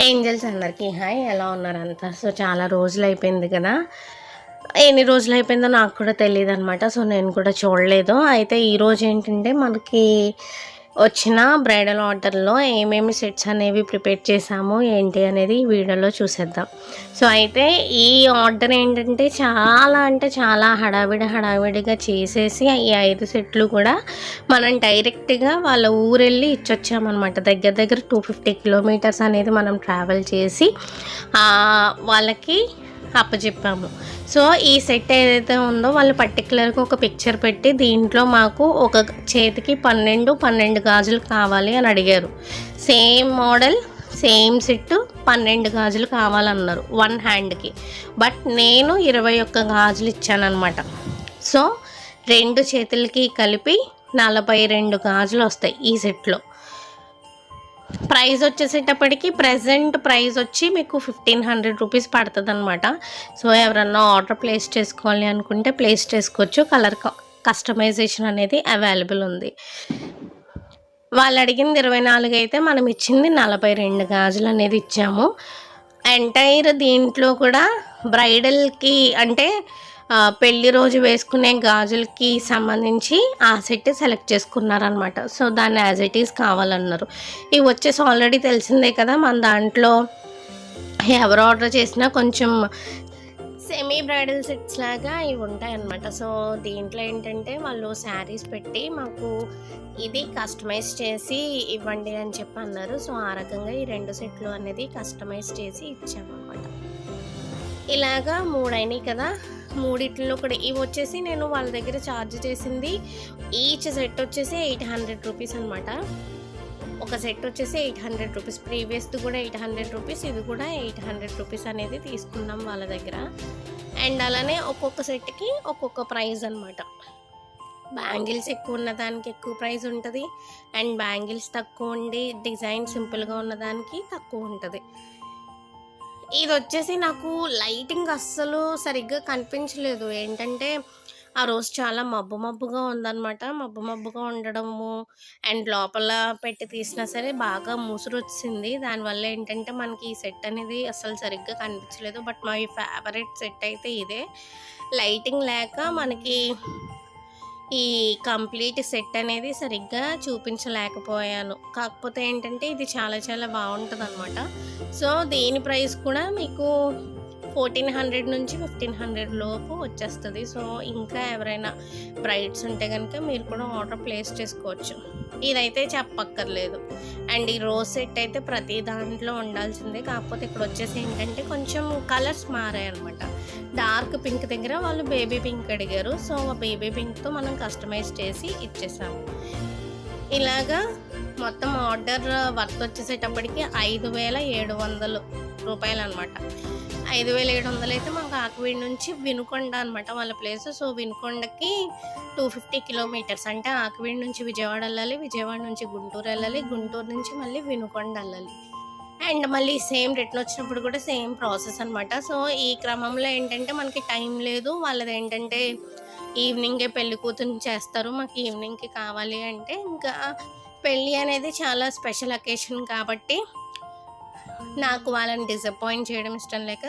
Angels అందరికీ. Hi ఎలా ఉన్నారు అంతా? సో చాలా రోజులు అయిపోయింది కదా. ఎన్ని రోజులు అయిపోయిందో నాకు కూడా తెలియదు అనమాట సో నేను కూడా చూడలేదు. అయితే ఈరోజు ఏంటంటే మనకి వచ్చిన బ్రైడల్ ఆర్డర్లో ఏమేమి సెట్స్ అనేవి ప్రిపేర్ చేసాము ఏంటి అనేది ఈ వీడియోలో చూసేద్దాం. సో అయితే ఈ ఆర్డర్ ఏంటంటే చాలా అంటే చాలా హడావిడి హడావిడిగా చేసేసి ఈ ఐదు సెట్లు కూడా మనం డైరెక్ట్గా వాళ్ళ ఊరెళ్ళి ఇచ్చొచ్చామన్నమాట. దగ్గర దగ్గర టూ ఫిఫ్టీ కిలోమీటర్స్ అనేది మనం ట్రావెల్ చేసి వాళ్ళకి అప్పచెప్పాము సో ఈ సెట్ ఏదైతే ఉందో వాళ్ళు పర్టికులర్గా ఒక పిక్చర్ పెట్టి దీంట్లో మాకు ఒక చేతికి పన్నెండు పన్నెండు గాజులు కావాలి అని అడిగారు. సేమ్ మోడల్ సేమ్ సెట్ పన్నెండు గాజులు కావాలన్నారు వన్ హ్యాండ్కి. బట్ నేను ఇరవై ఒక్క గాజులు ఇచ్చానమాట సో రెండు చేతులకి కలిపి నలభై రెండు గాజులు వస్తాయి ఈ సెట్లో. ప్రైస్ వచ్చేసేటప్పటికి ప్రజెంట్ ప్రైస్ వచ్చి మీకు ఫిఫ్టీన్ హండ్రెడ్ రూపీస్ పడుతుంది అనమాట సో ఎవరన్నా ఆర్డర్ ప్లేస్ చేసుకోవాలి అనుకుంటే ప్లేస్ చేసుకోవచ్చు. కలర్ కస్టమైజేషన్ అనేది అవైలబుల్ ఉంది. వాళ్ళు అడిగింది ఇరవై నాలుగు అయితే మనం ఇచ్చింది నలభై రెండు గాజులు అనేది ఇచ్చాము. ఎంటైర్ దీంట్లో కూడా బ్రైడల్కి అంటే పెళ్ళి రోజు వేసుకునే గాజులకి సంబంధించి ఆ సెట్ సెలెక్ట్ చేసుకున్నారనమాట సో దాన్ని యాజ్ ఇట్ ఈస్ కావాలన్నారు. ఇవి వచ్చేసి ఆల్రెడీ తెలిసిందే కదా మన దాంట్లో ఎవరు ఆర్డర్ చేసినా కొంచెం సెమీ బ్రైడల్ సెట్స్ లాగా ఇవి ఉంటాయి అన్నమాట సో దీంట్లో ఏంటంటే వాళ్ళు శారీస్ పెట్టి మాకు ఇది కస్టమైజ్ చేసి ఇవ్వండి అని చెప్పి అన్నారు సో ఆ రకంగా ఈ రెండు సెట్లు అనేది కస్టమైజ్ చేసి ఇచ్చామన్నమాట. ఇలాగా మూడైనాయి కదా. మూడిట్లో కూడా ఇవి వచ్చేసి నేను వాళ్ళ దగ్గర ఛార్జ్ చేసింది. ఈచ్ సెట్ వచ్చేసి ఎయిట్ హండ్రెడ్ రూపీస్ అనమాట ఒక సెట్ వచ్చేసి ఎయిట్ హండ్రెడ్ రూపీస్ ప్రీవియస్ది కూడా ఎయిట్ హండ్రెడ్ రూపీస్ ఇది కూడా ఎయిట్ హండ్రెడ్ రూపీస్ అనేది తీసుకున్నాం వాళ్ళ దగ్గర. అండ్ అలానే ఒక్కొక్క సెట్కి ఒక్కొక్క ప్రైస్ అనమాట బ్యాంగిల్స్ ఎక్కువ ఉన్న దానికి ఎక్కువ ప్రైస్ ఉంటుంది. అండ్ బ్యాంగిల్స్ తక్కువ ఉండి డిజైన్ సింపుల్గా ఉన్నదానికి తక్కువ ఉంటుంది. ఇది వచ్చేసి నాకు లైటింగ్ అస్సలు సరిగ్గా కనిపించలేదు. ఏంటంటే ఆ రోజు చాలా మబ్బు మబ్బుగా ఉందన్నమాట. మబ్బు మబ్బుగా ఉండడము అండ్ లోపల పెట్టి తీసినా సరే బాగా ముసురు వచ్చింది దానివల్ల ఏంటంటే మనకి ఈ సెట్ అనేది అసలు సరిగ్గా కనిపించలేదు. బట్ మా ఫేవరెట్ సెట్ అయితే ఇదే. లైటింగ్ లేక మనకి ఈ కంప్లీట్ సెట్ అనేది సరిగ్గా చూపించలేకపోయాను. కాకపోతే ఏంటంటే ఇది చాలా చాలా బాగుంటుంది అనమాట సో దీని ప్రైస్ కూడా మీకు ఫోర్టీన్ హండ్రెడ్ నుంచి ఫిఫ్టీన్ హండ్రెడ్ లోపు వచ్చేస్తుంది. సో ఇంకా ఎవరైనా బ్రైడ్స్ ఉంటే కనుక మీరు కూడా ఆర్డర్ ప్లేస్ చేసుకోవచ్చు. ఇదైతే చెప్పక్కర్లేదు. అండ్ ఈ రోజ్ సెట్ అయితే ప్రతి దాంట్లో ఉండాల్సిందే. కాకపోతే ఇక్కడ వచ్చేసి ఏంటంటే కొంచెం కలర్స్ మారాయి అనమాట డార్క్ పింక్ దగ్గర వాళ్ళు బేబీ పింక్ అడిగారు. సో ఆ బేబీ పింక్తో మనం కస్టమైజ్ చేసి ఇచ్చేసాము. ఇలాగా మొత్తం ఆర్డర్ వర్త్ వచ్చేసేటప్పటికి ఐదు వేల ఏడు వందలు రూపాయలు అనమాట ఐదు వేల ఏడు వందలు అయితే మాకు ఆకువీడి నుంచి వినుకొండ అనమాట వాళ్ళ ప్లేస్. సో వినుకొండకి టూ ఫిఫ్టీ కిలోమీటర్స్ అంటే ఆకువీడి నుంచి విజయవాడ వెళ్ళాలి విజయవాడ నుంచి గుంటూరు వెళ్ళాలి గుంటూరు నుంచి మళ్ళీ వినుకొండ వెళ్ళాలి. అండ్ మళ్ళీ సేమ్ రిటర్న్ వచ్చినప్పుడు కూడా సేమ్ ప్రాసెస్ అనమాట సో ఈ క్రమంలో ఏంటంటే మనకి టైం లేదు. వాళ్ళది ఏంటంటే ఈవినింగే పెళ్ళి కూతురు చేస్తారు. మాకు ఈవినింగ్కి కావాలి అంటే ఇంకా పెళ్ళి అనేది చాలా స్పెషల్ అకేషన్ కాబట్టి నాకు వాళ్ళని డిసప్పాయింట్ చేయడం ఇష్టం లేక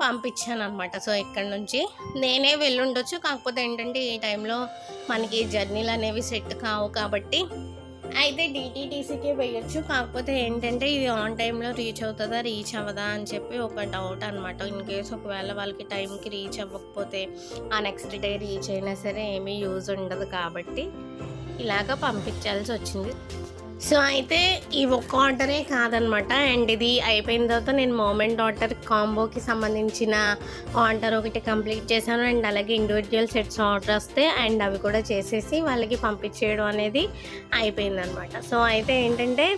పంపించాను అనమాట సో ఇక్కడ నుంచి నేనే వెళ్ళుండొచ్చు కాకపోతే ఏంటంటే ఈ టైంలో మనకి జర్నీలు అనేవి సెట్ కావు కాబట్టి అయితే డిటీటీసీకే వేయచ్చు కాకపోతే ఏంటంటే ఇది ఆన్ టైంలో రీచ్ అవుతుందా రీచ్ అవ్వదా అని చెప్పి ఒక డౌట్ అనమాట ఇన్ కేస్ ఒకవేళ వాళ్ళకి టైంకి రీచ్ అవ్వకపోతే ఆ నెక్స్ట్ డే రీచ్ అయినా సరే ఏమీ యూజ్ ఉండదు కాబట్టి ఇలాగ పంపించాల్సి వచ్చింది. సో అయితే ఈ ఒక్క ఆర్డరే కాదనమాట. అండ్ ఇది అయిపోయిన తర్వాత నేను మోమెంట్ ఆర్డర్ కాంబోకి సంబంధించిన ఆర్డర్ ఒకటి కంప్లీట్ చేశాను. అండ్ అలాగే ఇండివిజువల్ సెట్స్ ఆర్డర్ వస్తే అండ్ అవి కూడా చేసేసి వాళ్ళకి పంపించేయడం అనేది అయిపోయిందనమాట. సో అయితే ఏంటంటే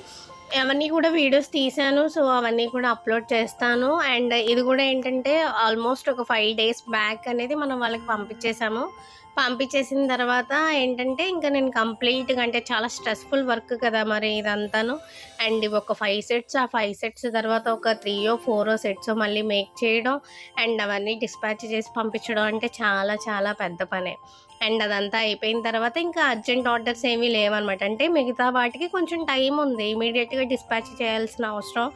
అవన్నీ కూడా వీడియోస్ తీశాను. సో అవన్నీ కూడా అప్లోడ్ చేస్తాను. అండ్ ఇది కూడా ఏంటంటే ఆల్మోస్ట్ ఒక ఫైవ్ డేస్ బ్యాక్ అనేది మనం వాళ్ళకి పంపించేసాము పంపించేసిన తర్వాత ఏంటంటే ఇంకా నేను కంప్లీట్గా అంటే చాలా స్ట్రెస్ఫుల్ వర్క్ కదా మరి ఇదంతాను. అండ్ ఒక ఫైవ్ సెట్స్ ఆ ఫైవ్ సెట్స్ తర్వాత ఒక త్రీయో ఫోరో సెట్స్ మళ్ళీ మేక్ చేయడం అండ్ అవన్నీ డిస్పాచ్ చేసి పంపించడం అంటే చాలా చాలా పెద్ద పనే. అండ్ అదంతా అయిపోయిన తర్వాత ఇంకా అర్జెంట్ ఆర్డర్స్ ఏమీ లేవన్నమాట. అంటే మిగతా వాటికి కొంచెం టైం ఉంది ఇమీడియట్గా డిస్పాచ్ చేయాల్సిన అవసరం.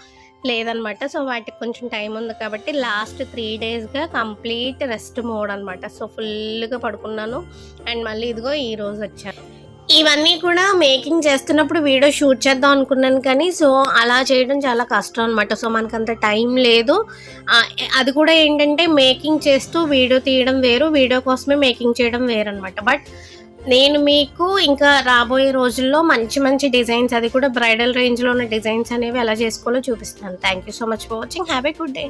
లేదనమాట. సో వాటికి కొంచెం టైం ఉంది కాబట్టి లాస్ట్ త్రీ డేస్గా కంప్లీట్ రెస్ట్ మోడ్ అనమాట. సో ఫుల్గా పడుకున్నాను. అండ్ మళ్ళీ ఇదిగో ఈ రోజు వచ్చాను. ఇవన్నీ కూడా మేకింగ్ చేస్తున్నప్పుడు వీడియో షూట్ చేద్దాం అనుకున్నాను కానీ సో అలా చేయడం చాలా కష్టం అనమాట. సో మనకంత టైం లేదు. అది కూడా ఏంటంటే మేకింగ్ చేస్తూ వీడియో తీయడం వేరు వీడియో కోసమే మేకింగ్ చేయడం వేరు అనమాట బట్ నేను మీకు ఇంకా రాబోయే రోజుల్లో మంచి మంచి డిజైన్స్ అది కూడా బ్రైడల్ రేంజ్లో ఉన్న డిజైన్స్ అనేవి ఎలా చేసుకోవాలో చూపిస్తాను. Thank you so much for watching have a good day